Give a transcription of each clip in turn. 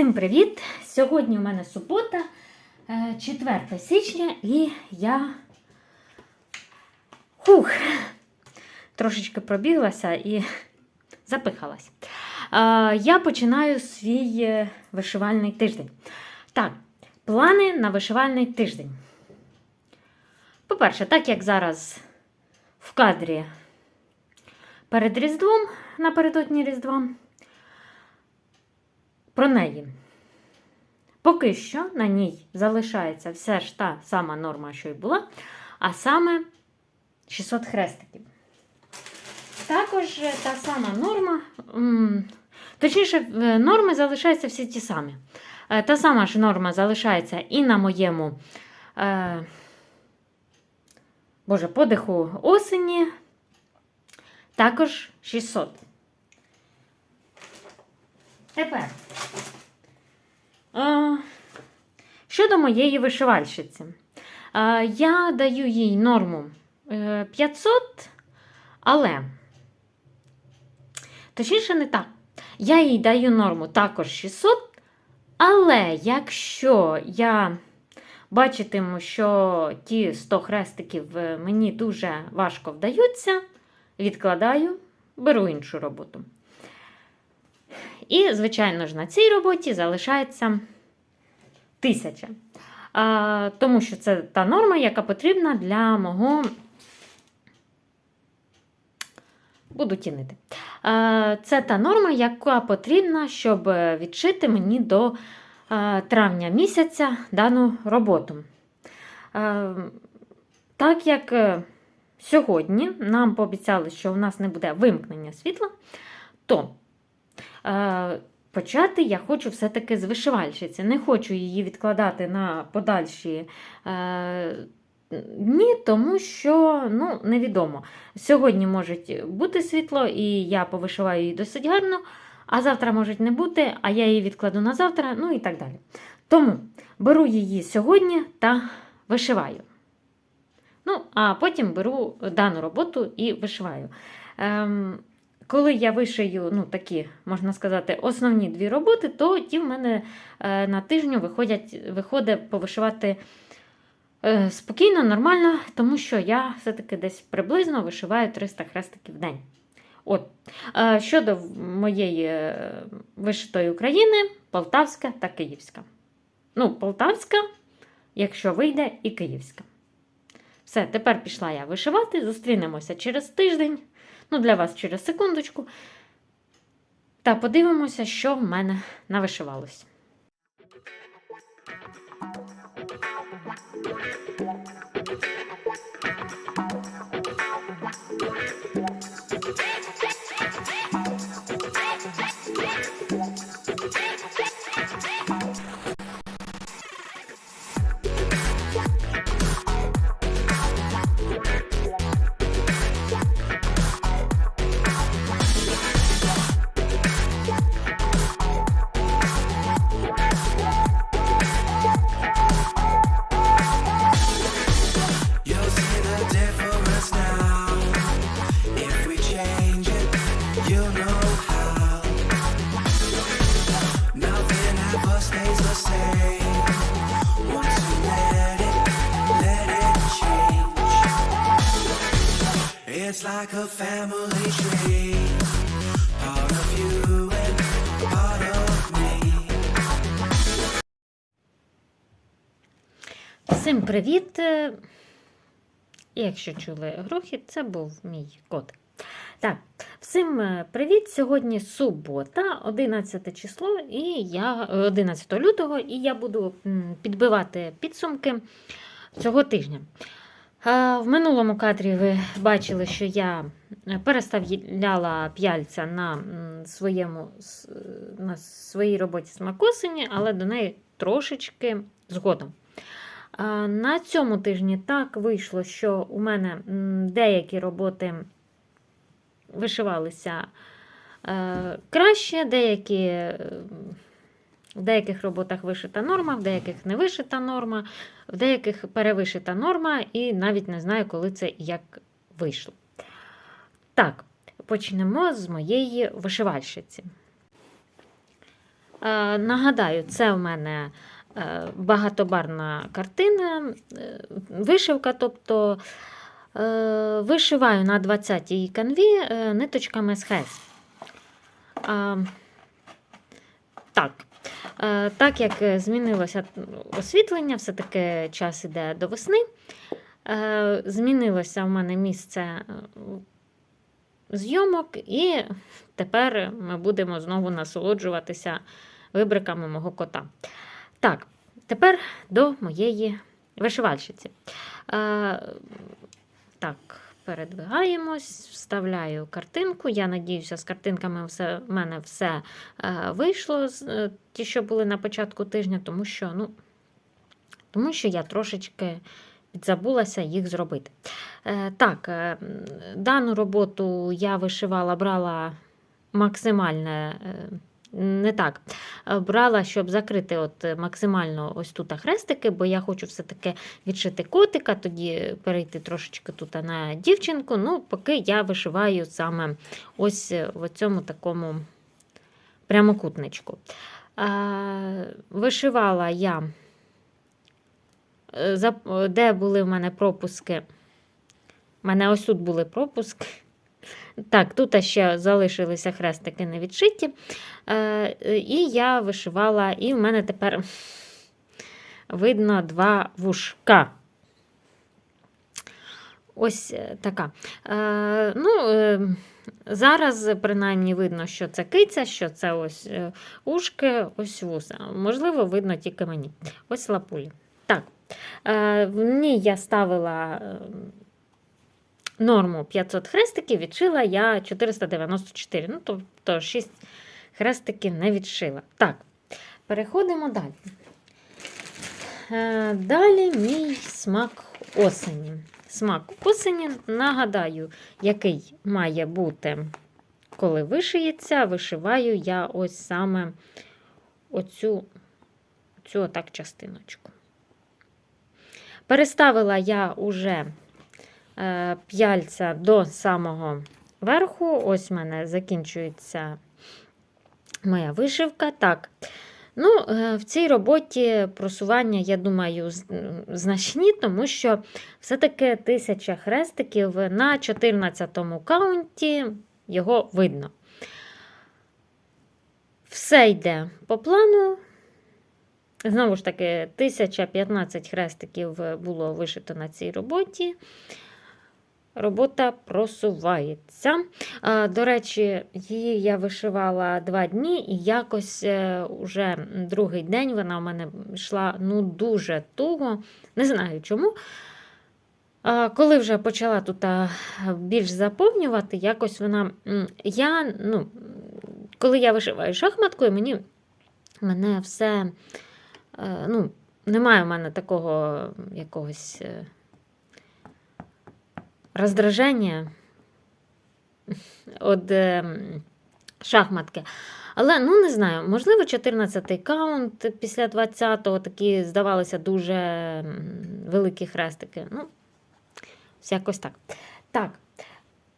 Всім привіт! Сьогодні у мене субота, е, 4 січня, і я Хух, трошечки пробіглася і запихалась. Е, Я починаю свій е, вишивальний тиждень. Так, плани на вишивальний тиждень. По-перше, так як зараз в кадрі перед Різдвом, напередодні Різдва, про неї. Поки що на ній залишається все ж та сама норма, що й була, а саме 600 хрестиків. Також е, та сама норма, точніше, е, норми залишаються всі ті самі. Е, Та сама ж норма залишається і на моєму е, Боже, подиху осені. Також 600. Тепер. Е, щодо моєї вишивальщиці. Е, я даю їй норму е, 500, але. Точніше, не так. Я їй даю норму також 600, але якщо я бачитиму, що ті 100 хрестиків е, мені дуже важко вдаються, відкладаю, беру іншу роботу. І, звичайно ж, на цій роботі залишається тисяча. Тому що це та норма, яка потрібна для мого. Буду тінити. Це та норма, яка потрібна, щоб відшити мені до травня місяця дану роботу. Так як е, сьогодні нам пообіцяли, що у нас не буде вимкнення світла, то Почати я хочу все-таки з вишивальщиці. Не хочу її відкладати на подальші е, дні, тому що ну, невідомо. Сьогодні може бути світло, і я повишиваю її досить гарно, а завтра може не бути, а я її відкладу на завтра, ну і так далі. Тому беру її сьогодні та вишиваю. Ну, а потім беру дану роботу і вишиваю. Ем, коли я вишию ну, такі, можна сказати, основні дві роботи, то ті в мене е, на тижню виходять, виходить повишивати е, спокійно, нормально, тому що я все-таки десь приблизно вишиваю 300 хрестиків в день. От. Е, щодо моєї вишитої України, Полтавська та Київська. Ну, Полтавська, якщо вийде, і Київська. Все, тепер пішла я вишивати. Зустрінемося через тиждень. Ну, для вас через секундочку. Та подивимося, що в мене навишивалось. Всім привіт! Е, Якщо чули грохіт, це був мій кот. Так, всім е, привіт! Сьогодні субота, 11 число, і я, е, 11 лютого, і я буду підбивати підсумки цього тижня. В минулому кадрі ви бачили, що я е, переставляла п'яльця на, своєму, е, на своїй роботі смакосині, але до неї трошечки згодом. На цьому тижні так вийшло, що у мене деякі роботи вишивалися е, краще, деякі, в деяких роботах вишита норма, в деяких не вишита норма, в деяких перевишита норма, і навіть не знаю, коли це як вийшло. Так, почнемо з моєї вишивальщиці. Е, Нагадаю, це в мене е, багатобарна картина, е, вишивка, тобто е, вишиваю на 20-й канві е, ниточками з хес. А, Так. Е, Так як е, змінилося освітлення, все-таки час іде до весни. Е, Змінилося в мене місце зйомок, і тепер ми будемо знову насолоджуватися вибриками мого кота. Так, тепер до моєї вишивальщиці. Так, передвигаємось, вставляю картинку. Я надіюся, з картинками все, в мене все е, вийшло, е, ті, що були на початку тижня, тому що, ну, тому що я трошечки підзабулася їх зробити. Е, так, е, дану роботу я вишивала, брала максимальне. Не так. Е, Брала, щоб закрити от е, максимально ось тут хрестики, бо я хочу все-таки відшити котика, тоді перейти трошечки тут на дівчинку. Ну, поки я вишиваю саме ось е, в цьому такому прямокутничку. Вишивала я, де були в мене пропуски. У мене ось тут були пропуски. Так, тут ще залишилися хрестики не відшиті. Е, і я вишивала, і в мене тепер видно два вушка. Ось е, така. Е, ну, е, зараз, принаймні, видно, що це киця, що це ось е, ушки, ось вуса. Можливо, видно тільки мені. Ось лапулі. Так. Е, в ній я ставила. Норму 500 хрестиків відшила я 494. Ну, тобто 6 хрестиків не відшила. Так, переходимо далі. Е, Далі мій смак осені. Смак осені, нагадаю, який має бути, коли вишиється, вишиваю я ось саме оцю, цю отак частиночку. Переставила я уже п'яльця до самого верху. Ось в мене закінчується моя вишивка. Так. Ну, е, в цій роботі просування, я думаю, значні, тому що все-таки тисяча хрестиків на 14 му каунті його видно. Все йде по плану. Знову ж таки, 1015 хрестиків було вишито на цій роботі. Робота просувається. До речі, її я вишивала два дні, і якось е, уже другий день вона у мене йшла ну, дуже туго. Не знаю чому. Коли вже почала тут більш заповнювати, якось вона. Я, ну, коли я вишиваю шахматкою, мені мене все. е, Ну, немає в мене такого якогось. Е, роздраження від ем, шахматки. Але ну не знаю, можливо, 14-й каунт після 20-го такі здавалися дуже великі хрестики. Ну, якось так. Так,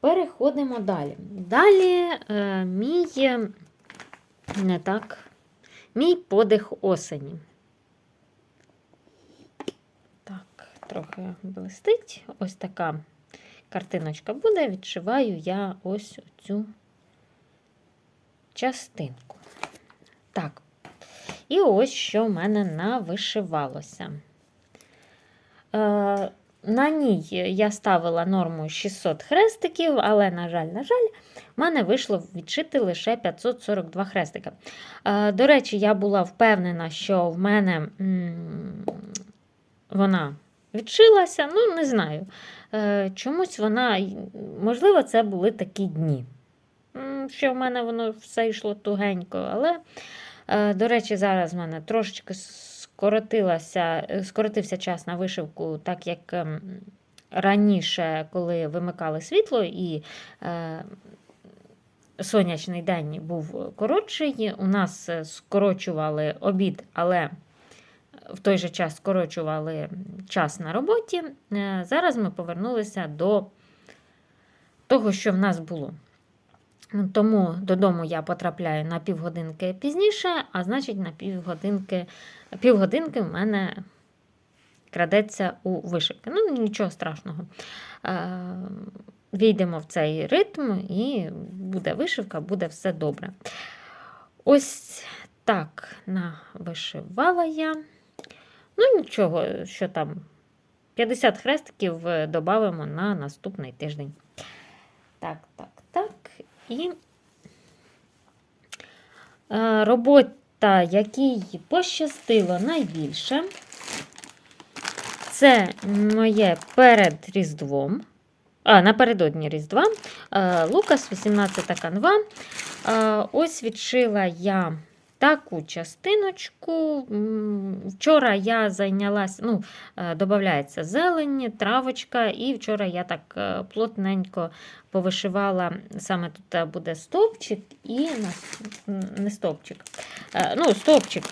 переходимо далі. Далі е, мій е, не так, мій подих осені. Так, трохи блистить. Ось така картиночка буде, відшиваю я ось цю частинку. Так. І ось що в мене навишивалося. Е, на ній я ставила норму 600 хрестиків, але, на жаль, на жаль, в мене вийшло відшити лише 542 хрестика. Е, до речі, я була впевнена, що в мене м, вона відшилася, ну, не знаю. Е, чомусь вона, можливо, це були такі дні. Що в мене воно все йшло тугенько, але, е, до речі, зараз в мене трошечки скоротилася, е, скоротився час на вишивку, так як ем, раніше, коли вимикали світло і сонячний день був коротший, у нас скорочували обід, але в той же час скорочували час на роботі. Е, Зараз ми повернулися до того, що в нас було. Тому додому я потрапляю на півгодинки пізніше, а значить, на півгодинки, півгодинки в мене крадеться у вишивки. Ну, нічого страшного. Е, Війдемо в цей ритм, і буде вишивка, буде все добре. Ось так навишивала я. Ну, нічого, що там, 50 хрестиків додамо на наступний тиждень. Так, так, так. І е, робота, якій пощастило найбільше, це моє перед Різдвом. А, напередодні Різдва. Е, Лукас, 18 канва. Е, Ось відшила я таку частиночку. Вчора я зайнялася, ну, е, додається зелень, травочка, і вчора я так е, плотненько повишивала, саме тут е, буде стовпчик і не стовпчик. Ну, стовпчик,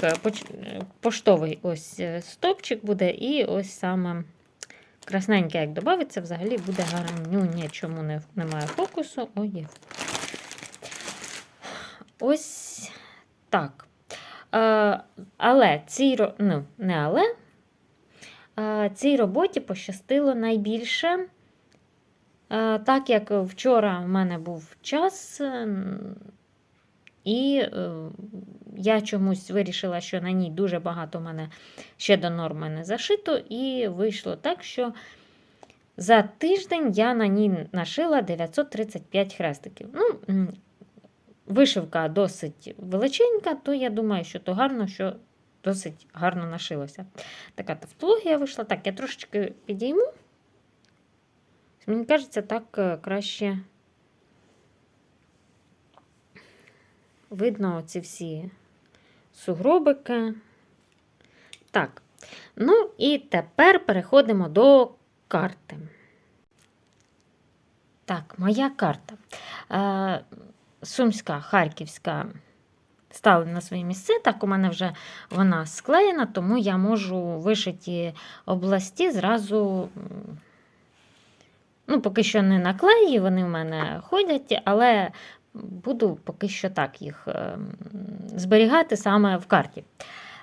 поштовий ось стовпчик буде, і ось саме красненьке, як додається, взагалі буде гарнюня, чому не, немає фокусу. О, є. Ось так. Е, але цій, ну, не але, е, цій роботі пощастило найбільше. Е, Так як вчора в мене був час, і я чомусь вирішила, що на ній дуже багато в мене ще до норми не зашито, і вийшло так, що за тиждень я на ній нашила 935 хрестиків. Ну, вишивка досить величенька, то я думаю, що то гарно, що досить гарно нашилося. Така тавтологія вийшла. Так, я трошечки підійму. Мені кажеться, так е, краще видно ці всі сугробики. Так. Ну і тепер переходимо до карти. Так, моя карта. Е, Сумська, Харківська стали на свої місце. Так, у мене вже вона склеєна, тому я можу вишиті області зразу. Ну, поки що не на клеї, вони в мене ходять, але буду поки що так їх ем, зберігати саме в карті.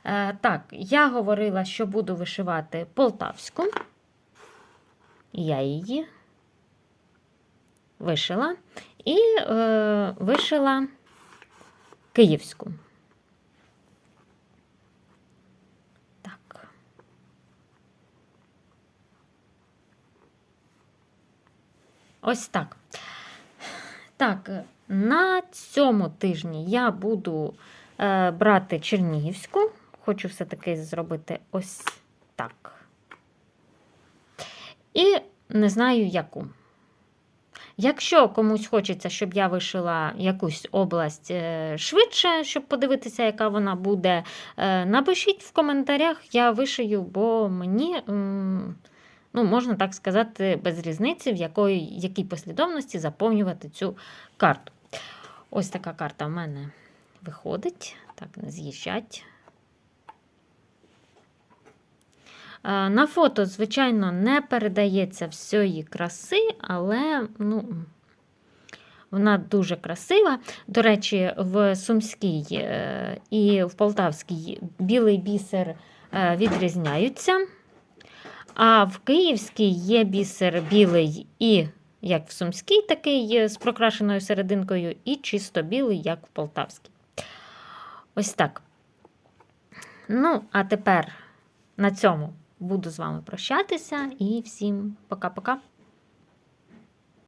Е, Так, я говорила, що буду вишивати полтавську. Я її вишила. І е, вишила київську. Так. Ось так. Так, на цьому тижні я буду е, брати Чернігівську. Хочу все-таки зробити ось так. І не знаю яку. Якщо комусь хочеться, щоб я вишила якусь область е, швидше, щоб подивитися, яка вона буде, е, напишіть в коментарях, я вишию, бо мені, ну, можна так сказати, без різниці, в якої, якій послідовності заповнювати цю карту. Ось така карта в мене виходить. Так, не з'їжджать. Е, На фото, звичайно, не передається всієї краси, але ну, вона дуже красива. До речі, в Сумській е, і в Полтавській білий бісер е, відрізняються. А в Київській є бісер білий і як в Сумській, такий з прокрашеною серединкою, і чисто білий, як в Полтавській. Ось так. Ну, а тепер на цьому буду з вами прощатися і всім пока-пока.